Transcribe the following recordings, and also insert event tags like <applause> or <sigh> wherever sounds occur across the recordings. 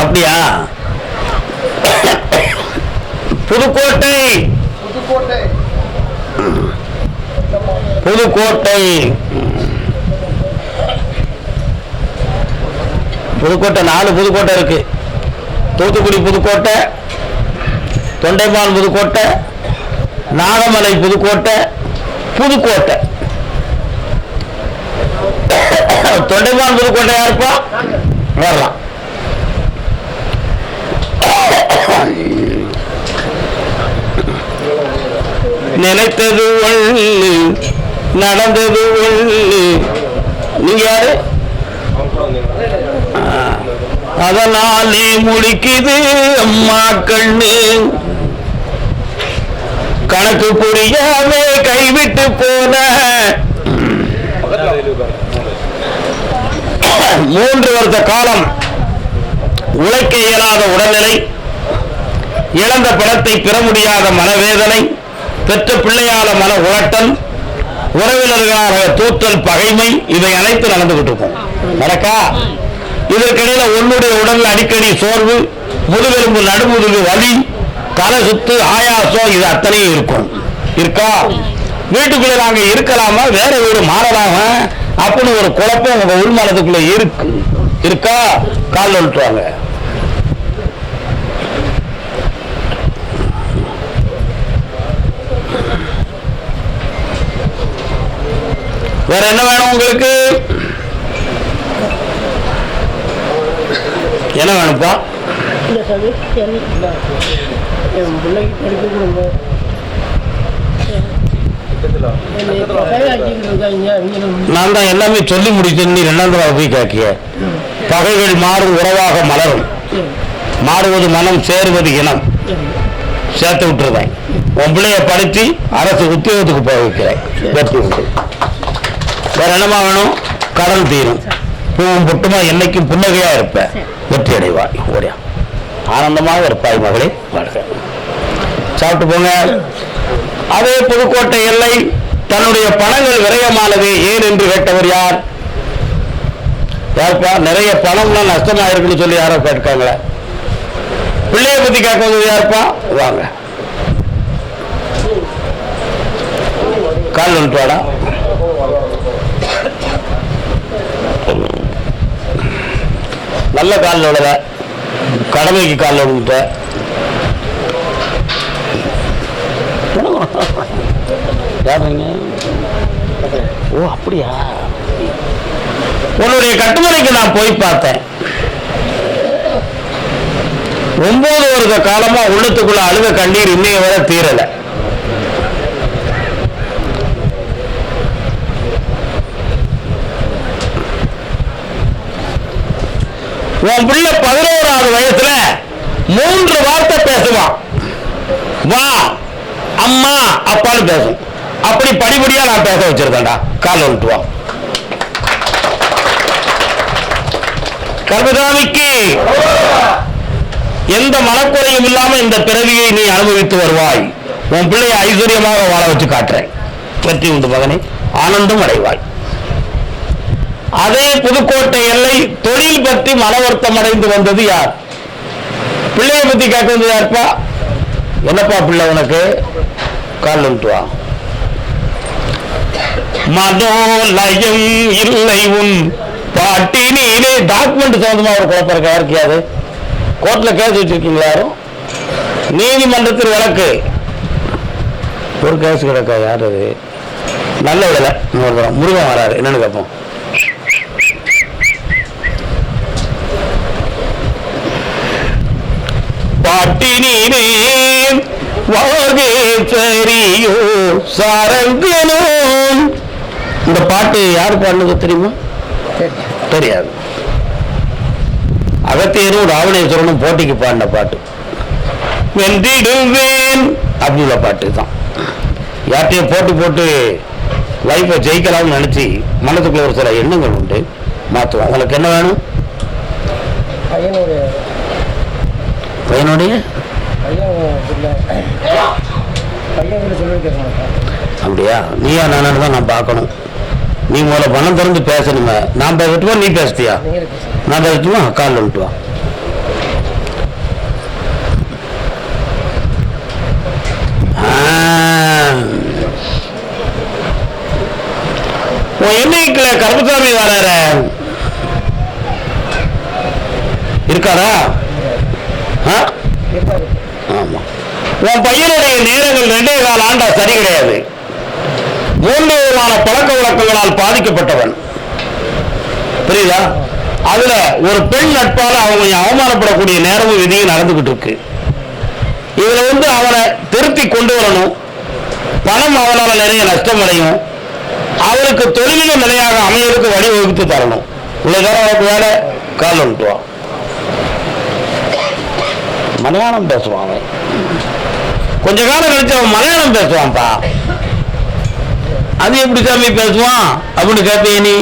அப்படியா? புதுக்கோட்டை. புதுக்கோட்டை. புதுக்கோட்டை நாலு புதுக்கோட்டை இருக்கு. தூத்துக்குடி புதுக்கோட்டை தொண்டைமான் புதுக்கோட்டை நாகமலை புதுக்கோட்டை புதுக்கோட்டை. தொண்டைமான் புதுக்கோட்டை யாருப்பா? வரலாம். நினைத்தது ஒண்ணு நடந்தது ஒண்ணு. நீங்க யாரு? அதனாலே முடிக்குது அம்மா கண்ணு. கணக்கு புரியாம கைவிட்டு போன. <coughs> மூன்று வருஷ காலம் உழைக்க இயலாத உடல்நிலை இழந்த பணத்தை பெற முடியாத மனவேதனை பெற்ற பிள்ளையால மன உழட்டல் உறவினர்களாக தூற்றல் பகைமை இவை அனைத்து நடந்துகிட்டு இருக்கும் நடக்கா இதற்கிடையில உன்னுடைய உடல் அடிக்கடி சோர்வு முதுகெலும்பு நடுமுதுகு வலி தலை சுத்து ஆயாசம் இது அத்தனையும் இருக்கும். இருக்கா? வீட்டுக்குள்ள நாங்க இருக்கலாமா? வேற வீடு மாறலாமா? அப்படின்னு ஒரு குழப்பம் உங்க உள்மனதுக்குள்ள இருக்கு. இருக்கா? கால் ஒழுட்டுவாங்க வேற என்ன வேணும் உங்களுக்கு? என்ன வேணும்ப்பா இல்லை சாமி சரி என் பிள்ளைக்கு படிக்க கொடுங்க என்னை பகையாக்கிட்டு இருக்காங்க அவங்களும் நான் தான் எல்லாமே சொல்லி முடிச்சேன் நீ ரெண்டாம் தடவை போய் கேட்கிய. பகைகள் மாறும் உறவாக மலரும். மாறுவது மனம் சேருவது இனம். சரி சேர்த்து விட்டுருவேன். உன் பிள்ளைய படிச்சு அரசு உத்தியோகத்துக்கு போக வைக்கிறேன். வெற்றி உண்டு வேற என்னமா வேணும்? கடன் தீரும். பூவும் பொட்டுமா என்னைக்கும் புன்னகையா இருப்ப. வெற்றி அடைவாய். ஓடியா. ஆனந்தமாக இருப்பாய் மகளே. வாழ்க. சாப்பிட்டு போங்க. அதே புதுக்கோட்டை எல்லை தன்னுடைய பணங்கள் விரயமானது ஏன் என்று கேட்டவர் யார்? யாருப்பா? நிறைய பணம்லாம் நஷ்டமா இருக்குன்னு சொல்லி யாரோ கேட்காங்களே பிள்ளைய பத்தி கேட்க வந்தது யாருப்பா? வாங்க. கால் வந்துட்டு நல்ல கால் விடல கடமைக்கு கால் விழுந்துட்ட யாருங்க ஓ அப்படியா? உன்னுடைய கட்டுமனைக்கு நான் போய் பார்த்தேன். ஒன்பது வருட காலமா உள்ளத்துக்குள்ள அழுத கண்ணீர் இன்னைய வரை தீரல. உன் பிள்ளை பதினோராவது வயசுல மூன்று வார்த்தை பேசுவான். வா அம்மா அப்பான்னு பேசும். அப்படி படிப்படியா நான் பேச வச்சிருக்கேன்டா. கால் வந்துட்டுவா வா. எந்த மனக்குறையும் இல்லாம இந்த பிறவியை நீ அனுபவித்து வருவாய். உன் பிள்ளையை ஐஸ்வர்யமாக வாழ வச்சு காட்டுறேன். வெற்றி உண்டு மகனே. ஆனந்தம் அடைவாய். அதே புதுக்கோட்டை எல்லை தொழில் பற்றி மன வருத்தம் அடைந்து வந்தது யார்? பிள்ளையை பத்தி கேட்க வந்தது யார்ப்பா? என்னப்பா பிள்ளை உனக்கு? கால் வந்துட்டு மனோலயம் இல்லை உன். பாட்டினீரே டாக்குமெண்ட் சம்பந்தமா ஒரு குழப்பம் இருக்கா? யாருக்கையாது கோர்ட்ல கேஸ் வச்சிருக்கீங்களா யாரும்? நீதிமன்றத்தில் வழக்கு. ஒரு கேஸ் கிடக்கா? யார் அது? நல்ல விடலை. இன்னொரு தரம். முருகன் வராரு. என்னன்னு கேட்போம். பாட்டினிலே வாகே சரியோ சரங்கனோ இந்த பாட்டு யார் பாடுனது தெரியுமா? தெரியாது. அகத்தியரும் ராவணேஸ்வரனும் போட்டிக்கு பாடின பாட்டு. வென்றிடுவேன் அப்படின்ற பாட்டு தான். யார்கிட்டயும் போட்டு போட்டு லைஃப்பை ஜெயிக்கலாம்னு நினைச்சு மனதுக்குள்ள ஒரு சில எண்ணங்கள் உண்டு. மாற்றுவோம் உங்களுக்கு என்ன வேணும்? பையனுடைய அப்படியா? நீயா நானு தான் நான் பார்க்கணும். நீ முதல்ல பணம் திறந்து பேசணுமே. நான் பேசட்டுமா நீ பேசுத்தியா நான் பேசட்டுமா? காலில் விட்டு வா. ஆ. உன் என்னைக்குல கருப்பசாமி இருக்காரா? ஆ? ஆமா. உன் பையனுடைய நேரங்கள் ரெண்டே கால ஆண்டா சரி கிடையாது. மூன்று விதமான பழக்க வழக்கங்களால் பாதிக்கப்பட்டவன். புரியுதா? அதுல ஒரு பெண் நட்பால அவன் அவமானப்படக்கூடிய நேரமும் விதியும் நடந்துகிட்டு இருக்கு. இதுல வந்து அவனை திருத்தி கொண்டு வரணும். பணம் அவனால நிறைய நஷ்டம் அடையும். அவருக்கு தொழில நிலையாக அமையறதுக்கு வழிவகுத்து தரணும். இவ்வளவுதான் அவனுக்கு வேலை? கால் வந்துட்டுவான் மலையாளம் பேசுவான் அவன். கொஞ்ச காலம் கழிச்சு அவன் மலையாளம் பேசுவான்ப்பா. அது எப்படி சாமி பேசுவான்? அப்படின்னு கேட்பீங்க நீ.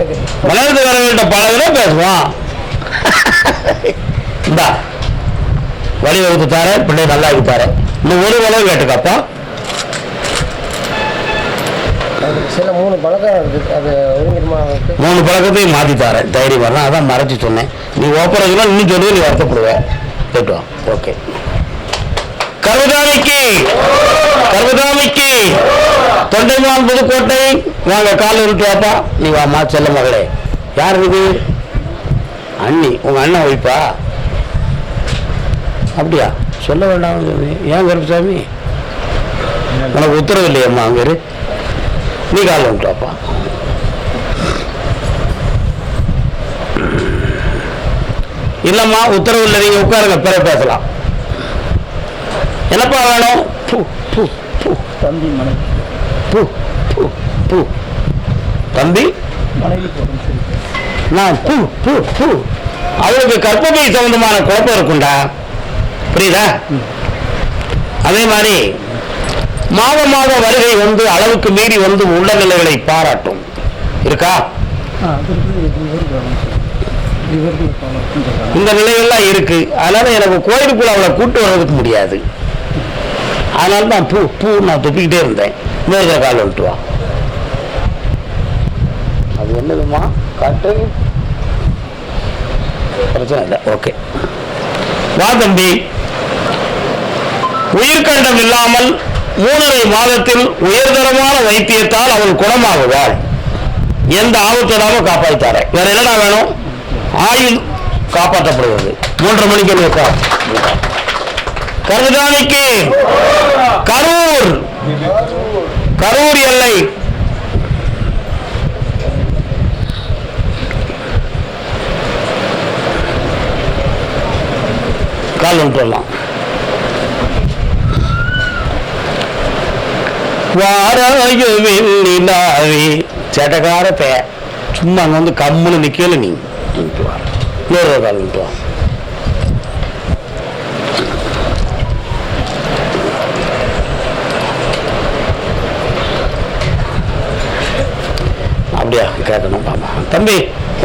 தெரியும். மலையாளத்துக்காரங்கள்ட்ட பழகுனா பேசுவான். இந்தா வழி வகுத்து தாரேன் பிள்ளை நல்லா தாரேன் இன்னும் ஒரு உலகம் கேட்டுக்காப்பா. மூணு பழக்கத்தையும் மாத்தி தாரேன் தைரியம் வரலாம் அதான் மறைச்சு சொன்னேன். நீ ஓப்பரேஷனா இன்னும் சொல்லி நீ வருத்தப்படுவ. கேட்டு வா ஓகே. கருதாமிக்கு கருதாமிக்கு தொண்டைமான் புதுக்கோட்டை நாங்கள் கால் இருக்கியாப்பா நீ வாமா செல்ல மகளே. யார் இது? அண்ணி உங்க அண்ணன் வைப்பா அப்படியா? சொல்ல வேண்டாம் ஏன் கருப்பசாமி? உனக்கு உத்தரவு இல்லையம்மா அங்கே நீ கால் விட்டு இல்லைம்மா இல்லம்மா உத்தரவு இல்லை நீங்க உட்காருங்க பிறகு பேசலாம். என்னப்பா வேணும்? பூ பூ பூ. தம்பி மனைவி. பூ பூ பூ. தம்பி? மனைவி நான் பூ பூ பூ. அவருக்கு கற்பப்பை சம்பந்தமான குழப்பம் இருக்குண்டா புரியுதா? அதே மாதிரி மாத மாத வருகை வந்து அளவுக்கு மீறி வந்து உள்ள நிலைகளை பாராட்டும். இருக்கா? இந்த நிலைகள்லாம் இருக்கு. அதனால எனக்கு கோயிலுக்குள்ள அவளை கூட்டு வர்றதுக்கு முடியாது. அதனால தான் பூ பூ நான் துப்பிக்கிட்டே இருந்தேன். இன்னொரு கால் விட்டு வா. அது என்னதுமா காட்டு பிரச்சனை இல்லை. ஓகே. வா தம்பி. உயிர்கண்டம் இல்லாமல் மூணரை மாதத்தில் உயர்தரமான வைத்தியத்தால் அவள் குணமாகுவாள் எந்த ஆபத்து இல்லாம காப்பாற்றாரு வேற என்னடா வேணும்? ஆயுள் காப்பாற்றப்படுவது மூன்றரை மணிக்கு இருக்கா கருதானிக்கு கரூர். கரூர் எல்லை. கால் வந்துடலாம் வாராய வெண்ணிலாவே சேட்டக்கார பே. சும்மா அங்க வந்து கம்முன்னு நிக்கல நீ. வந்துட்டு இன்னொரு கால் வந்துட்டு அப்படியா? கேட்கணும் பாப்பா தம்பி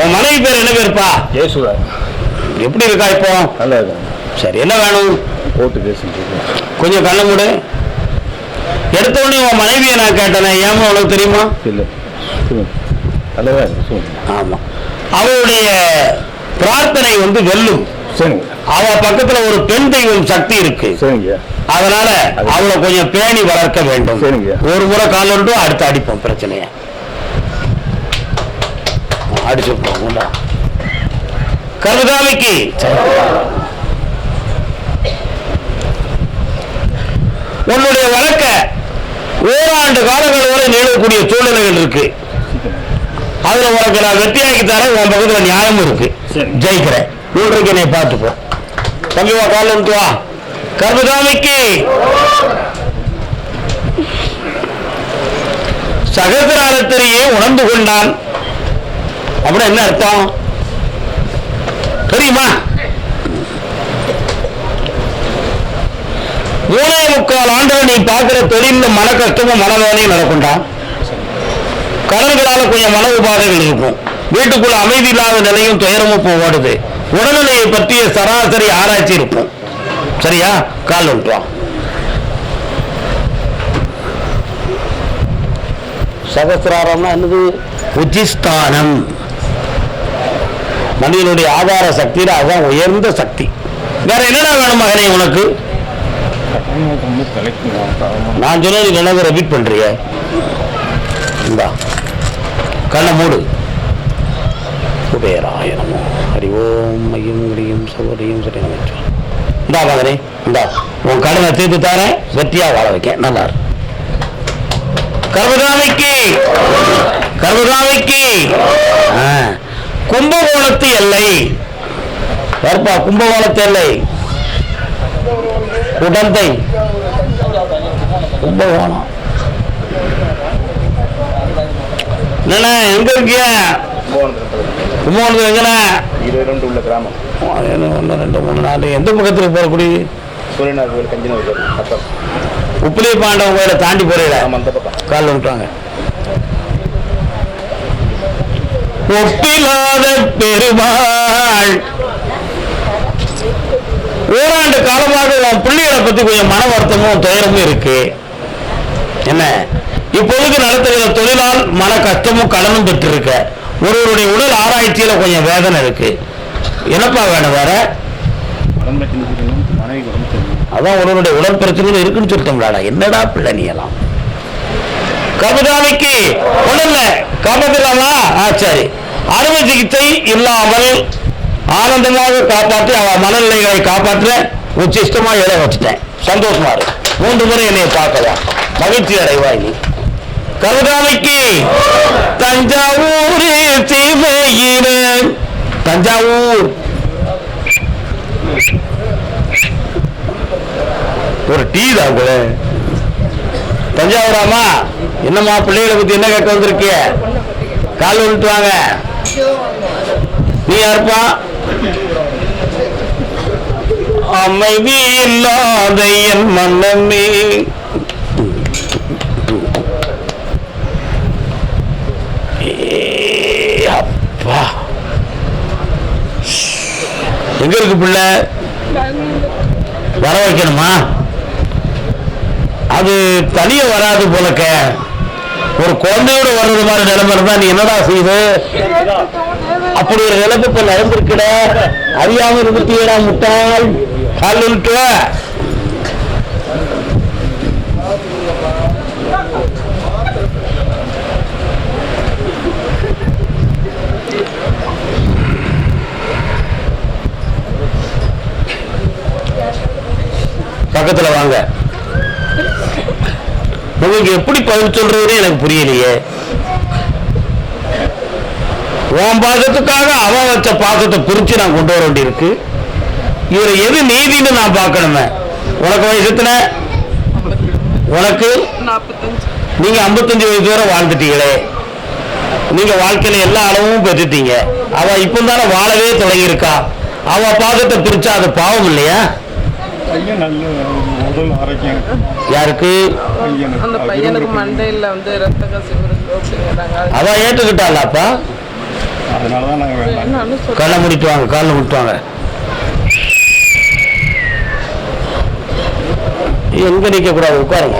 உன் மனைவி பேர் என்ன பேருப்பா? ஏசுதா எப்படி இருக்கா இப்போ? நல்லா சரி என்ன வேணும்? கோர்ட்டு பேசிட்டு கொஞ்சம் கண்ண மூடு. எடுத்த உடனே உன் மனைவியை நான் கேட்டேனே ஏமா உனக்கு தெரியுமா? இல்லை. சொல்லுங்க. நல்லா தான் இருக்கு சொல்லுங்க. ஆமா. அவளுடைய பிரார்த்தனை வந்து வெல்லும். அவ பக்கத்துல ஒரு பெண் தெய்வம் சக்தி இருக்கு. அதனால அவளை கொஞ்சம் பேணி வளர்க்க வேண்டும். ஒரு முறை கால் விட்டும் அடுத்து அடிப்போம் பிரச்சனைய. அடிச்சு கருதாமிக்கு. உன்னுடைய வழக்க ஓராண்டு காலங்கள் வரை நீளக்கூடிய சூழ்நிலைகள் இருக்கு. அதுல உனக்கு நான் வெற்றியாக்கி தரேன் உன் பக்கத்துல நியாயமும் இருக்கு. ஜெயிக்கிறேன். மூன்றைக்கு என்னை பார்த்துப்போ தம்பி வா கால் வா. கர்மதாமிக்கு சகசிராரத்திலேயே உணர்ந்து கொண்டான். அப்படின்னா என்ன அர்த்தம்? தெரியுமா? மூணே முக்கால் ஆண்டுகள் நீ பார்க்கிற தொழில் மன கஷ்டமும் மனவேலையும் நடக்கும்டா. கடன்களால கொஞ்சம் மன உபாதைகள் இருக்கும். வீட்டுக்குள்ள அமைதி இல்லாத நிலையும் துயரமும் போவாடுது உடல்நிலையை பற்றிய சராசரி ஆராய்ச்சி இருக்கும். சரியா? கால் விட்டுவான் சகசிராரம்னா என்னது? உச்சிஸ்தானம் மனிதனுடைய ஆதார சக்தியில அதுதான் உயர்ந்த சக்தி. வேற என்னடா வேணும் மகனே உனக்கு? நான் சொன்னது நினைவு ரிப்பீட் பண்றிய. இந்தா கண்ணை மூடு. குபேராய ஹரி ஓம் ஐயம் கிரியும் சௌரியம் சரி இந்தா மகனே இந்தா. உன் கடனை தீர்த்து தரேன் வெற்றியா வாழ வைக்க நல்லா இரு. கர்மதாமிக்கு ஆ, கும்பகோணத்து எல்லை. யாருப்பா கும்பகோணத்து எல்லை. குடந்தை. கும்பகோணம். என்னண்ணே எங்க இருக்கிய கும்பகோணத்துல எங்கண்ணே? இருபது உள்ள கிராமம். ஒன்று ரெண்டு மூணு நாலு. எந்த பக்கத்துக்கு போற குடி? சூரியனார் கோயில் கஞ்சின பக்கம். உப்பிலி பாண்டவன் கோயிலை தாண்டி போறீல ஆமாம் அந்த ஒப்பிலாத பெருமாள். ஓராண்டு காலமாக உன் பிள்ளைகளை பத்தி கொஞ்சம் மன வருத்தமும் துயரமும் இருக்கு. என்ன? இப்பொழுது நடத்துகிற தொழிலால் மன கஷ்டமும் கடனும் பெற்றிருக்க. ஒருவருடைய உடல் ஆராய்ச்சியில கொஞ்சம் வேதனை இருக்கு. என்னப்பா வேணும் வேற. அதான் ஒருவருடைய உடல் பிரச்சனைகள் இருக்குன்னு சொல்லிட்டோம்லாடா என்னடா பிள்ளை நீ எல்லாம்? கபதாமிக்கு ஒண்ணும் இல்ல ஆ சரி. அறுவை சிகிச்சை இல்லாமல் ஆனந்தமாக காப்பாற்றி அவ மனநிலைகளை காப்பாற்ற உச்சிஷ்டமா இட வச்சுட்டேன். சந்தோஷமா இருக்கு. மூன்று முறை என்னை பார்க்கலாம். மகிழ்ச்சி அடைவாய் நீ. கபதாமிக்கு தஞ்சாவூர் சீமையின தஞ்சாவூர். ஒரு டீ தான் கூட தஞ்சாவூராமா? என்னம்மா பிள்ளைகளை பத்தி என்ன கேட்க வந்திருக்கிய? கால் விட்டு வாங்க. நீ யாருப்பா? அமைதி இல்லாத என் மன்னமே அப்பா. எங்க இருக்கு பிள்ளை? வர வைக்கணுமா? அது தனியே வராது போலக்க. ஒரு குழந்தையோட வர்றது மாதிரி நிலைமை இருந்தா நீ என்னடா செய்து? அப்படி ஒரு நிலைமை இப்ப நடந்திருக்கிற அறியாம இருந்துட்டீடா முட்டாள். கால் விட்டு பக்கத்துல வாங்க. உங்களுக்கு எப்படி பதில் சொல்றதுன்னு எனக்கு புரியலையே. உன் பாசத்துக்காக அவன் வச்ச பாசத்தை பிரித்து நான் கொண்டு வர வேண்டியிருக்கு. இவர் எது நீதினு நான் பார்க்கணுமே? உனக்கு வயசு எத்தனை? உனக்கு? நீங்க 55 வயசு வரை வாழ்ந்துட்டீங்களே. நீங்க வாழ்க்கையில எல்லா அளவும் பெற்றுட்டீங்க. அவ இப்போ தானே வாழவே தொடங்கியிருக்கா. அவ பாகத்தை பிரிச்சா அது பாவம் இல்லையா? உடல் ஆரோக்கியம். யாருக்கு? அந்த பையனுக்கு மண்டையில் வந்து ரத்த கசிவு இருக்கு அப்படிங்கிறாங்க அவ ஏற்றுக்கிட்டாளாப்பா அதனால தான் நாங்கள் கண்ணை முடிட்டு வாங்க காலில் முடிட்டு வாங்க எங்க நிக்க கூடாது உட்காருங்க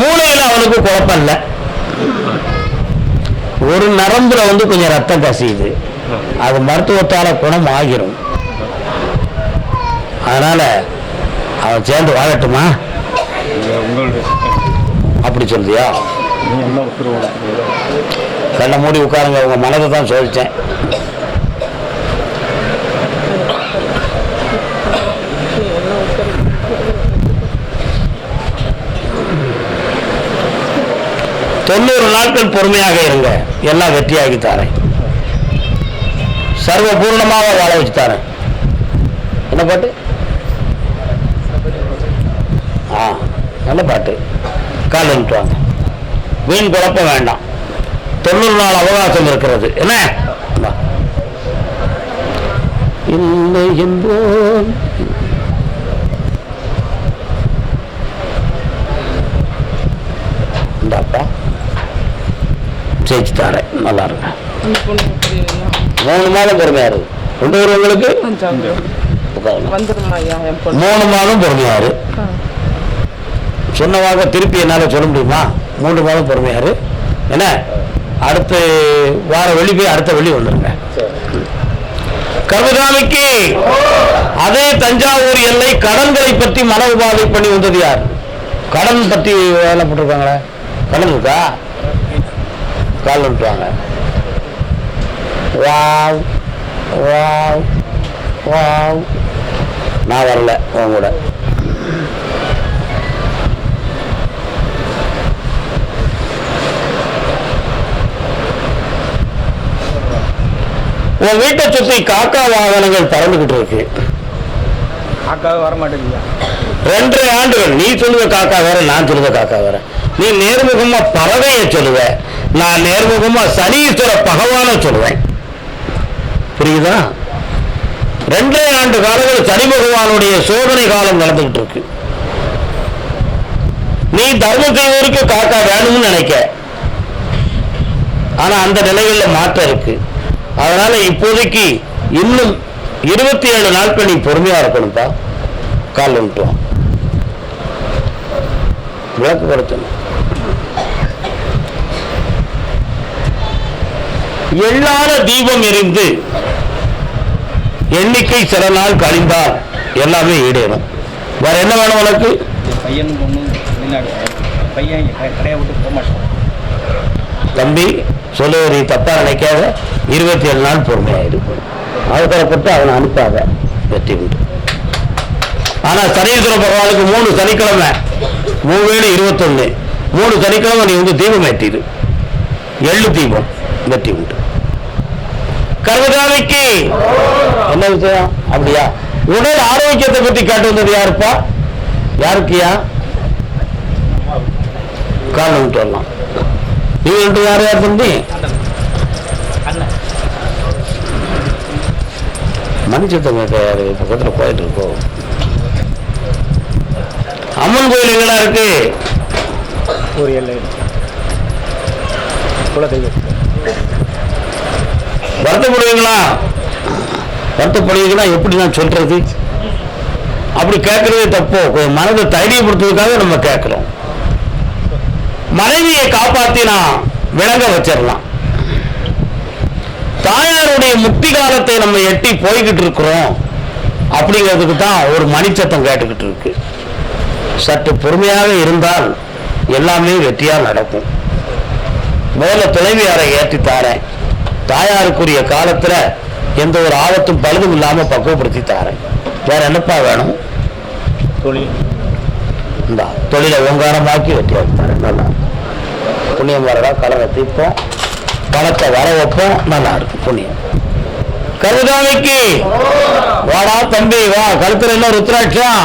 மூளையில அவனுக்கு குழப்பம் இல்லை. ஒரு நரம்புல வந்து கொஞ்சம் ரத்தம் கசியுது. அது மருத்துவத்தால குணம் ஆகிரும் அதனால அவன் சேர்ந்து வாழட்டுமா? அப்படி சொல்றியா? நீ கண்ணை மூடி உட்காருங்க உங்க மனதை தான் சோதிச்சேன். தொண்ணூறு நாட்கள் பொறுமையாக இருங்க. எல்லாம் வெற்றியாகி தாரேன். சர்வ பூர்ணமாக வாழ வச்சு தாரேன். என்ன பாட்டு? ஆ நல்ல பாட்டு. கால் வாங்க. வீண் குழப்பம் வேண்டாம். தொண்ணூறு நாள் அவகாசம் இருக்கிறது. என்ன? இல்லை என்போம். ஜெயிச்சு தரேன் நல்லா எப்படி மூணு மாதம் பொறுமையா இருக்கு என் பொண்ணு? மூணு மாதம் பொறுமையாரு. ஆ. சொன்னவாக திருப்பி என்னால் சொல்ல முடியுமா? மூன்று மாதம் பொறுமையாரு. என்ன? அடுத்த வார வெளி போய் அடுத்த வெளி வந்துருங்க. கருதாமிக்கு அதே தஞ்சாவூர் எல்லை கடன்களை பற்றி மன உபாதை பண்ணி வந்தது யார்? கடன் பற்றி வேலை போட்டிருக்காங்களே. கடன் இருக்கா? கால் விட்டுவாங்க வாவ் வாவ் வாவ். நான் வரல உன் கூட. உன் வீட்டை சுற்றி காக்கா வாகனங்கள் பறந்துகிட்டு இருக்கு. அக்காவே வர மாட்டேங்குது ரெண்டரை ஆண்டுகள் நீ சொல்லுவ காக்கா வேற நான் சொல்லுவ காக்கா வேற. நீ நேர்முகமா பறவையை சொல்லுவ. நான் நேர்முகமா சனீஸ்வர பகவான சொல்லுவேன் புரியுதா? ரெண்டே ஆண்டு காலங்கள் சனி பகவானுடைய சோதனை காலம் நடந்துகிட்டு இருக்கு. நீ தர்மம் செய்வதற்கு காக்கா வேணும்னு நினைக்க. ஆனா அந்த நிலைகள்ல மாற்றம் இருக்கு. அதனால இப்போதைக்கு இன்னும் இருபத்தி ஏழு நாட்கள் நீ பொறுமையா இருக்கணும்ப்பா. கால் வந்துட்டுவான் விளக்கு எள்ளாத தீபம் எரிந்து எண்ணிக்கை சில நாள் கழிந்தால் எல்லாமே ஈடேறும். வேற என்ன வேணும் உனக்கு? தம்பி சொல்லுவது நீ தப்பா நினைக்காத. இருபத்தி ஏழு நாள் பொறுமையாயிரு. அவசரப்பட்டு அவனை அனுப்பாத. வெற்றி உண்டு. ஆனா சனீஸ்வர பகவானுக்கு மூணு சனிக்கிழமை. மூவேழு இருபத்தொன்னு. மூணு சனிக்கிழமை நீ வந்து தீபம் ஏற்றிடு எள்ளு தீபம். வெற்றி உண்டு. கர்மகாமிக்கு என்ன விஷயம்? அப்படியா? உடல் ஆரோக்கியத்தை பத்தி காட்டுவது யாருப்பா? யாருக்கியா? காரணம் விட்டு வரலாம் நீ வந்துட்டு யார் யார் தம்பி? மணிச்சத்தம் யாரு? பக்கத்தில் போயிட்டு இருக்கோம் அம்மன் கோயில் எங்கடா இருக்கு? ஒரு எல்லை குலதெய்வம். வருத்தப்படுவீங்களா? வருத்தப்படுவீங்களா எப்படி நான் சொல்றது? அப்படி கேட்கறதே தப்போ. கொஞ்சம் மனதை தைரியப்படுத்துவதற்காக நம்ம கேட்கிறோம். மனைவியை காப்பாத்தி நான் விளங்க வச்சிடலாம். தாயாருடைய முக்தி காலத்தை நம்ம எட்டி போய்கிட்டு இருக்கிறோம். அப்படிங்கிறதுக்கு தான் ஒரு மணிச்சத்தம் கேட்டுக்கிட்டு இருக்கு. சற்று பொறுமையாக இருந்தால் எல்லாமே வெற்றியாக நடக்கும். முதல்ல துணைவியாரை ஏற்றி தாரேன் தாயாருக்குரிய காலத்துல எந்த ஒரு ஆபத்தும் பழுதும் இல்லாம பக்குவப்படுத்தி தாரேன் வேற என்னப்பா வேணும்? தொழில். இந்த தொழிலை ஓங்காரமாக்கி வெற்றியாக்கி தரேன் நல்லா புண்ணியம் வரடா கடனை தீர்ப்போம் பணத்தை வர வைப்போம். நல்லா இருக்கும் புண்ணியம். கருதாமிக்கு வாடா தம்பி வா. கழுத்துல என்ன ருத்ராட்சம்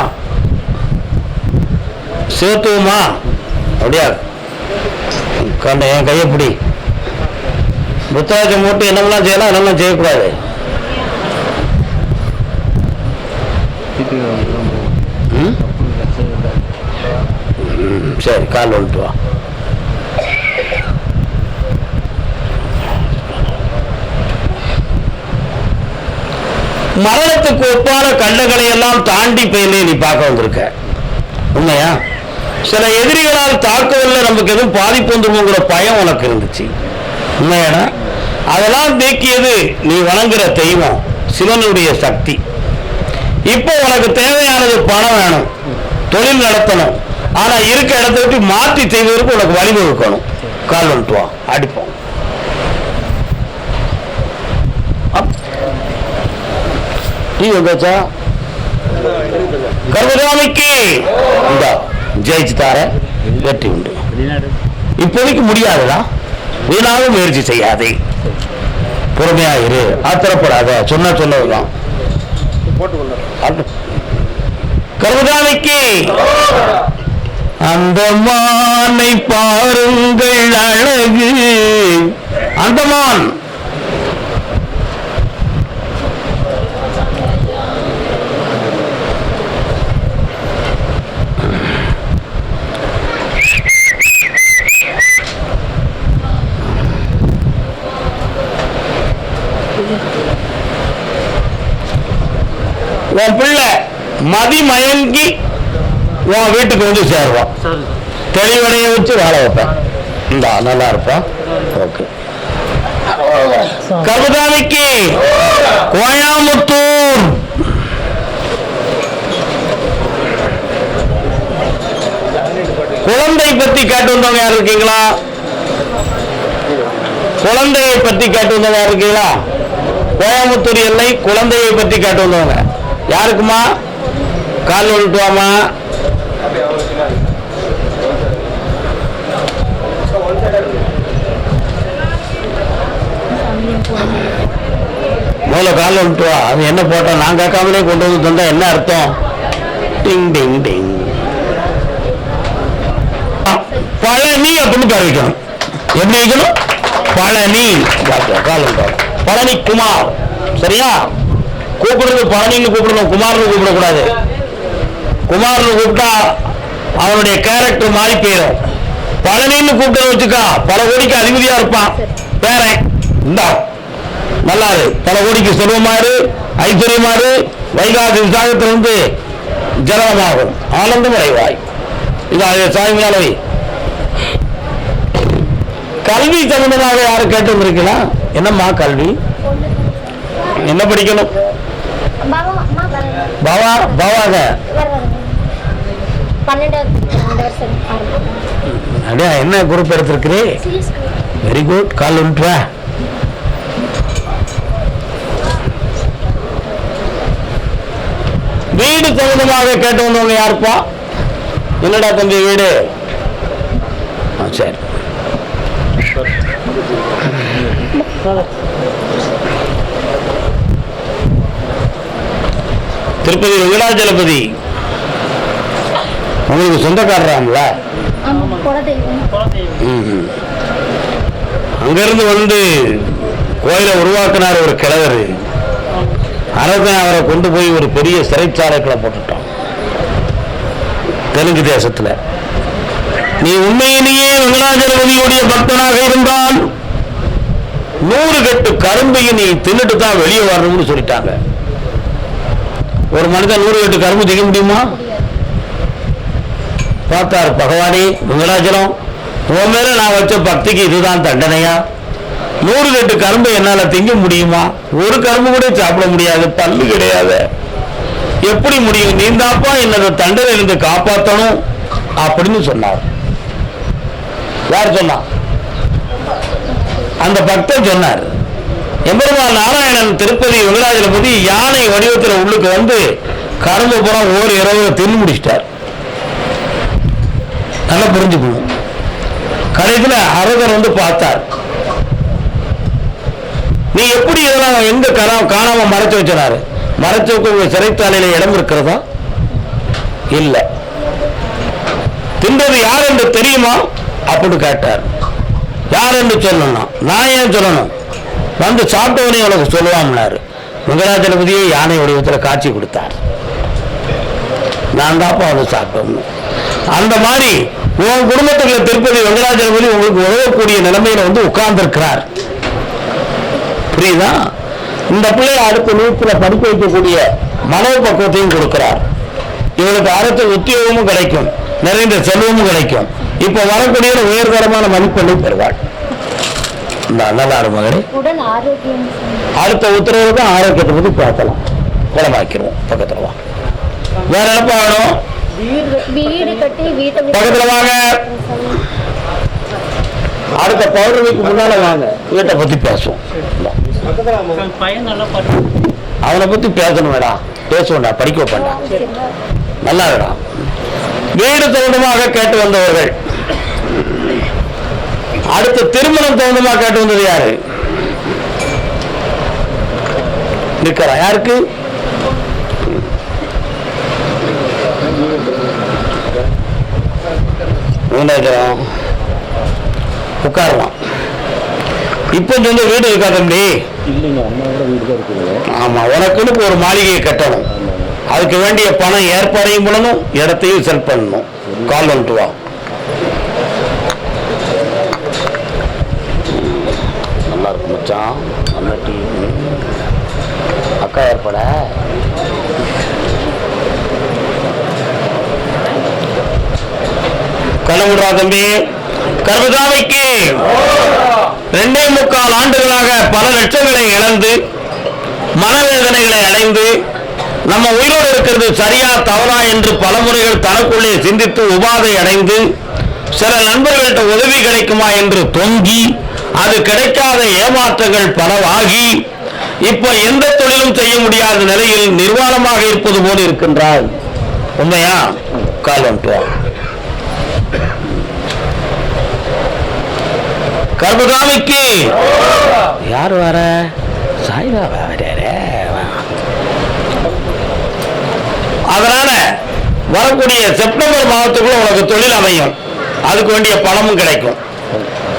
சேர்த்துவோமா? அப்படியா? கண்ட என் கையை பிடி. ருத்ராட்சம் போட்டு என்னமெல்லாம் செய்யலாம் என்னெல்லாம் செய்யக்கூடாது. ம்? சரி கால் வந்துட்டு வா. மரணத்துக்கு ஒப்பான கண்டங்களை எல்லாம் தாண்டி போயிலே நீ பார்க்க வந்திருக்க. உண்மையா? சில எதிரிகளால் தாக்குதல்ல நமக்கு எதுவும் பாதிப்பு வந்துருமோங்கிற பயம் உனக்கு இருந்துச்சு. உண்மையாடா? அதெல்லாம் நீக்கியது நீ வணங்குற தெய்வம் சிவனுடைய சக்தி. இப்போ உனக்கு தேவையானது பணம் வேணும் தொழில் நடத்தணும். ஆனா இருக்க இடத்த விட்டு மாற்றி செய்வதற்கு உனக்கு வழிவகுக்கணும் கால் வந்துட்டு வா அடிப்போம். அப். டீ வந்தாச்சா இந்த ஜெயிச்சு தார வெற்றி உண்டு. இப்போதைக்கு முடியாதுதான் வீணாக முயற்சி செய்யாதே. பொறுமையா இரு ஆத்திரப்படாத. சொன்னா சொன்னதுதான். கருதாலைக்கு. அந்த மானை பாருங்கள் அழகு. அந்தமான் உன் பிள்ளை மதிமயங்கி உன் வீட்டுக்கு வந்து சேருவான். தெளிவடைய வச்சு வாழ வைப்பேன். இந்தா நல்லா இருப்பான் ஓகே. கருதாமிக்கு கோயாமுத்தூர். குழந்தை பத்தி கேட்டு வந்தவங்க யார் இருக்கீங்களா? குழந்தையை பத்தி கேட்டு வந்தவங்க யார் இருக்கீங்களா? கோயம்புத்தூர் எல்லை குழந்தையை பத்தி கேட்டு வந்தவங்க. யாருக்குமா? கால் ஒழுட்டுவாமா? முதல்ல கால் ஒழுட்டுவா. வா அது என்ன போட்டோம் நான் கேட்காமலே கொண்டு வந்து தந்தா என்ன அர்த்தம்? டிங் டிங் டிங். பழனி அப்படின்னு பேர் வைக்கணும். எப்படி வைக்கணும்? பழனி. கால் பழனி குமார் சரியா? கூப்பிடுறது பழனின்னு கூப்பிடணும் குமார்னு கூப்பிடக்கூடாது. குமார்னு கூப்பிட்டா அவனுடைய கேரக்டர் மாறி போயிடும். பழனின்னு கூப்பிட்டு வச்சுக்கா பல கோடிக்கு அதிபதியா இருப்பான். பேரன் இந்தா நல்லாரு பல கோடிக்கு செல்வமாறு ஐஸ்வர்யமாறு வைகாசி விசாகத்திலிருந்து ஜனனமாகும். ஆனந்தம் அடைவாய். இது அது சாயங்காலம் கல்வி சம்பந்தமாக யாரும் கேட்டு வந்திருக்கீங்களா என்னம்மா கல்வி? என்ன படிக்கணும்? பாவா பாவாக. அப்படியா என்ன குரூப் எடுத்திருக்கிறே வெரி குட் கால் விட்டுவா வீடு சம்பந்தமாக கேட்டு வந்தவங்க யாருப்பா? என்னடா தம்பி வீடு? சரி. திருப்பதி வெங்கடாஜலபதி உங்களுக்கு சொந்தக்காரராம்ல அங்கிருந்து வந்து கோயிலை உருவாக்கினார் ஒரு கிழவர். அரசன் அவரை கொண்டு போய் ஒரு பெரிய சிறைச்சாலைக்குள்ள போட்டுட்டான். தெலுங்கு தேசத்துல. நீ உண்மையிலேயே வெங்கடாஜலபதியுடைய பக்தனாக இருந்தால் நூறு கட்டு கரும்பையும் நீ தின்னுட்டு தான் வெளியே வரணும்னு சொல்லிட்டாங்க. ஒரு மனிதன் நூறு எட்டு கரும்பு திங்க முடியுமா? பார்த்தார் பகவானே வெங்கடாச்சலம் உன் மேல நான் வச்ச பக்திக்கு இதுதான் தண்டனையா? நூறு எட்டு கரும்பு என்னால திங்க முடியுமா? ஒரு கரும்பு கூட சாப்பிட முடியாது பல்லு கிடையாது. எப்படி முடியும்? நீ தாப்பா என்னோட தண்டனையிலிருந்து காப்பாற்றணும் அப்படின்னு சொன்னார். யார் சொன்னா அந்த பக்தன் சொன்னார். எம்பெருமான் நாராயணன் திருப்பதி வெங்கடாஜலபதி யானை வடிவத்தில் உள்ளுக்கு வந்து கரும்பு புறம் ஓர் இரவு தின்னு முடிச்சிட்டார். நல்லா புரிஞ்சுக்கணும். கடைசியில் அரசர் வந்து பார்த்தார். நீ எப்படி இதெல்லாம் எங்க காணா காணாம மறைச்சு வச்சினாரு? மறைச்சு வைக்க உங்க சிறைத்தாலையில இடம் இருக்கிறதா? இல்ல. தின்றது யார் என்று தெரியுமா? அப்படின்னு கேட்டார். யார் என்று சொல்லணும் நான் ஏன் சொல்லணும்? வந்து சாப்பிட்டவனே உனக்கு சொல்லுவாம்னாரு. வெங்கடாஜலபதியே யானை வடிவத்தில் காட்சி கொடுத்தார். நான் தாப்பா வந்து சாப்பிட்டோம்னு. அந்த மாதிரி உன் குடும்பத்துக்குள்ள திருப்பதி வெங்கடாஜலபதி உங்களுக்கு உதவக்கூடிய நிலைமையில வந்து உட்கார்ந்துருக்கிறார். புரியுதா? இந்த பிள்ளைய அடுத்த நூற்றுல படிக்க வைக்கக்கூடிய மனோபக்குவத்தையும் கொடுக்கிறார். இவளுக்கு அரசு உத்தியோகமும் கிடைக்கும். நிறைந்த செல்வமும் கிடைக்கும். இப்ப வரக்கூடிய உயர்தரமான மதிப்பெண்ணை பெறுவாள். நல்லா ஆரோக்கியம் அடுத்த உத்தரவு தான் ஆரோக்கியத்தை பத்தி பேசலாம் குளமாக்கிடுவோம் பக்கத்துல வா. வேற என்னப்பா வேணும் வீடு பக்கத்துல வாங்க. அடுத்த பௌர்ணமிக்கு முன்னால வாங்க. வீட்டை பத்தி பேசுவோம். அவனை பத்தி பேசணும் வேடா. பேசுவோம்டா. படிக்க வைப்பேன்டா. நல்லா இருக்கா வீடு தகுந்தமாக கேட்டு வந்தவர்கள். அடுத்து திருமணம் தகுந்தமாக கேட்டு வந்தது யாரு? நிக்கிறா யாருக்கு? உட்காரலாம் இப்போ சொந்த வீடு இருக்கா தம்பி? ஆமா உனக்குன்னு ஒரு மாளிகையை கட்டணும். அதுக்கு வேண்டிய பணம் ஏற்பாடையும் பண்ணணும் இடத்தையும் செல் பண்ணணும். கால் வந்துட்டு வா. பக்கம் ஏற்பட கலவுடா தம்பி. கர்பதாவைக்கு ரெண்டே முக்கால் ஆண்டுகளாக பல லட்சங்களை இழந்து மனவேதனைகளை அடைந்து நம்ம உயிரோடு இருக்கிறது சரியா தவறா என்று பல முறைகள் தனக்குள்ளே சிந்தித்து உபாதை அடைந்து சில நண்பர்கள்ட்ட உதவி கிடைக்குமா என்று தொங்கி அது கிடைக்காத ஏமாற்றங்கள் பலவாகி இப்ப எந்த தொழிலும் செய்ய முடியாத நிலையில் நிர்வாணமாக இருப்பது போல இருக்கின்றாய். உண்மையா? கால் வந்துட்டு வா. யார் வர? சாய்பாபா வராரே அதனால வரக்கூடிய செப்டம்பர் மாதத்துக்குள்ள உனக்கு தொழில் அமையும். அதுக்கு வேண்டிய பணமும் கிடைக்கும்.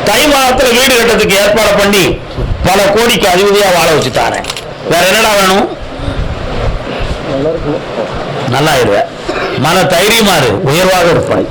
தை மாதத்துல வீடு கட்டுறதுக்கு ஏற்பாடு பண்ணி பல கோடிக்கு அதிபதியா வாழ வச்சு தாரேன் வேற என்னடா வேணும்? நல்லா இருவேன் மன தைரியமா இரு. உயர்வாக இருப்பாய்.